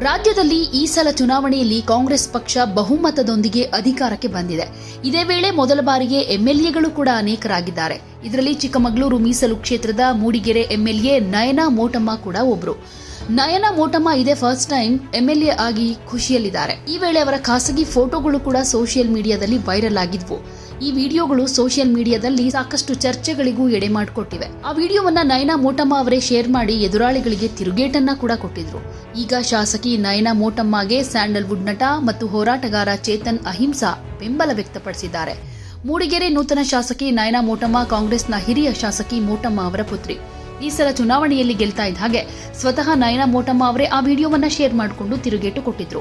ರಾಜ್ಯದಲ್ಲಿ ಈ ಸಲ ಚುನಾವಣೆಯಲ್ಲಿ ಕಾಂಗ್ರೆಸ್ ಪಕ್ಷ ಬಹುಮತದೊಂದಿಗೆ ಅಧಿಕಾರಕ್ಕೆ ಬಂದಿದೆ. ಇದೇ ವೇಳೆ ಮೊದಲ ಬಾರಿಗೆ ಎಂಎಲ್ಎಗಳು ಕೂಡ ಅನೇಕರಾಗಿದ್ದಾರೆ. ಇದರಲ್ಲಿ ಚಿಕ್ಕಮಗಳೂರು ಮೀಸಲು ಕ್ಷೇತ್ರದ ಮೂಡಿಗೆರೆ ಎಂಎಲ್ಎ ನಯನ ಮೋಟಮ್ಮ ಕೂಡ ಒಬ್ರು. ನಯನ ಮೋಟಮ್ಮ ಇದೇ ಫಸ್ಟ್ ಟೈಮ್ ಎಂಎಲ್ಎ ಆಗಿ ಖುಷಿಯಲ್ಲಿದ್ದಾರೆ. ಈ ವೇಳೆ ಅವರ ಖಾಸಗಿ ಫೋಟೋಗಳು ಕೂಡ ಸೋಷಿಯಲ್ ಮೀಡಿಯಾದಲ್ಲಿ ವೈರಲ್ ಆಗಿದ್ವು. ಈ ವಿಡಿಯೋಗಳು ಸೋಷಿಯಲ್ ಮೀಡಿಯಾದಲ್ಲಿ ಸಾಕಷ್ಟು ಚರ್ಚೆಗಳಿಗೂ ಎಡೆ ಮಾಡಿಕೊಟ್ಟಿವೆ. ಆ ವಿಡಿಯೋವನ್ನ ನಯನಾ ಮೋಟಮ್ಮ ಅವರೇ ಶೇರ್ ಮಾಡಿ ಎದುರಾಳಿಗಳಿಗೆ ತಿರುಗೇಟನ್ನ ಕೂಡ ಕೊಟ್ಟಿದ್ರು. ಈಗ ಶಾಸಕಿ ನಯನಾ ಮೋಟಮ್ಮಗೆ ಸ್ಯಾಂಡಲ್ವುಡ್ ನಟ ಮತ್ತು ಹೋರಾಟಗಾರ ಚೇತನ್ ಅಹಿಂಸಾ ಬೆಂಬಲ ವ್ಯಕ್ತಪಡಿಸಿದ್ದಾರೆ. ಮೂಡಿಗೆರೆ ನೂತನ ಶಾಸಕಿ ನಯನಾ ಮೋಟಮ್ಮ ಕಾಂಗ್ರೆಸ್ನ ಹಿರಿಯ ಶಾಸಕಿ ಮೋಟಮ್ಮ ಅವರ ಪುತ್ರಿ. ಈ ಸಲ ಚುನಾವಣೆಯಲ್ಲಿ ಗೆಲ್ತಾ ಇದ್ದ ಹಾಗೆ ಸ್ವತಃ ನಯನಾ ಮೋಟಮ್ಮ ಅವರೇ ಆ ವಿಡಿಯೋವನ್ನ ಶೇರ್ ಮಾಡಿಕೊಂಡು ತಿರುಗೇಟು ಕೊಟ್ಟಿದ್ರು.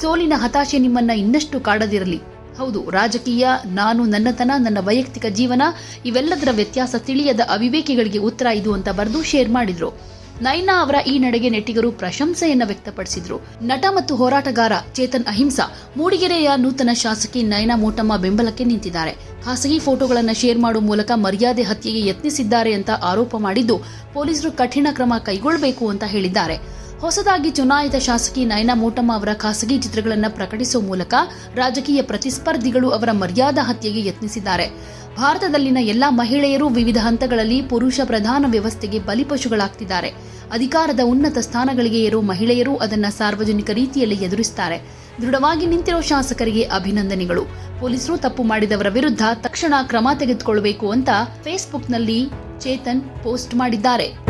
ಸೋಲಿನ ಹತಾಶೆ ನಿಮ್ಮನ್ನ ಇನ್ನಷ್ಟು ಕಾಡದಿರಲಿ. ಹೌದು, ರಾಜಕೀಯ, ನಾನು, ನನ್ನತನ, ನನ್ನ ವೈಯಕ್ತಿಕ ಜೀವನ, ಇವೆಲ್ಲದರ ವ್ಯತ್ಯಾಸ ತಿಳಿಯದ ಅವಿವೇಕಿಗಳಿಗೆ ಉತ್ತರ ಇದು ಅಂತ ಬರೆದು ಶೇರ್ ಮಾಡಿದ್ರು. ನೈನಾ ಅವರ ಈ ನಡೆಗೆ ನೆಟ್ಟಿಗರು ಪ್ರಶಂಸೆಯನ್ನು ವ್ಯಕ್ತಪಡಿಸಿದ್ರು. ನಟ ಮತ್ತು ಹೋರಾಟಗಾರ ಚೇತನ್ ಅಹಿಂಸಾ, ಮೂಡಿಗೆರೆಯ ನೂತನ ಶಾಸಕಿ ನಯನಾ ಮೋಟಮ್ಮ ಬೆಂಬಲಕ್ಕೆ ನಿಂತಿದ್ದಾರೆ. ಖಾಸಗಿ ಫೋಟೋಗಳನ್ನು ಶೇರ್ ಮಾಡುವ ಮೂಲಕ ಮರ್ಯಾದೆ ಹತ್ಯೆಗೆ ಯತ್ನಿಸಿದ್ದಾರೆ ಅಂತ ಆರೋಪ ಮಾಡಿದ್ದು, ಪೊಲೀಸರು ಕಠಿಣ ಕ್ರಮ ಕೈಗೊಳ್ಳಬೇಕು ಅಂತ ಹೇಳಿದ್ದಾರೆ. ಹೊಸದಾಗಿ ಚುನಾಯಿತ ಶಾಸಕಿ ನಯನಾ ಮೋಟಮ್ಮ ಅವರ ಖಾಸಗಿ ಚಿತ್ರಗಳನ್ನು ಪ್ರಕಟಿಸುವ ಮೂಲಕ ರಾಜಕೀಯ ಪ್ರತಿಸ್ಪರ್ಧಿಗಳು ಅವರ ಮರ್ಯಾದಾ ಹತ್ಯೆಗೆ ಯತ್ನಿಸಿದ್ದಾರೆ. ಭಾರತದಲ್ಲಿನ ಎಲ್ಲಾ ಮಹಿಳೆಯರು ವಿವಿಧ ಹಂತಗಳಲ್ಲಿ ಪುರುಷ ಪ್ರಧಾನ ವ್ಯವಸ್ಥೆಗೆ ಬಲಿಪಶುಗಳಾಗ್ತಿದ್ದಾರೆ. ಅಧಿಕಾರದ ಉನ್ನತ ಸ್ಥಾನಗಳಿಗೆ ಏರೋ ಮಹಿಳೆಯರು ಅದನ್ನು ಸಾರ್ವಜನಿಕ ರೀತಿಯಲ್ಲಿ ಎದುರಿಸುತ್ತಾರೆ ದೃಢವಾಗಿ ನಿಂತಿರೋ ಶಾಸಕರಿಗೆ ಅಭಿನಂದನೆಗಳು. ಪೊಲೀಸರು ತಪ್ಪು ಮಾಡಿದವರ ವಿರುದ್ಧ ತಕ್ಷಣ ಕ್ರಮ ತೆಗೆದುಕೊಳ್ಳಬೇಕು ಅಂತ ಫೇಸ್ಬುಕ್ನಲ್ಲಿ ಚೇತನ್ ಪೋಸ್ಟ್ ಮಾಡಿದ್ದಾರೆ.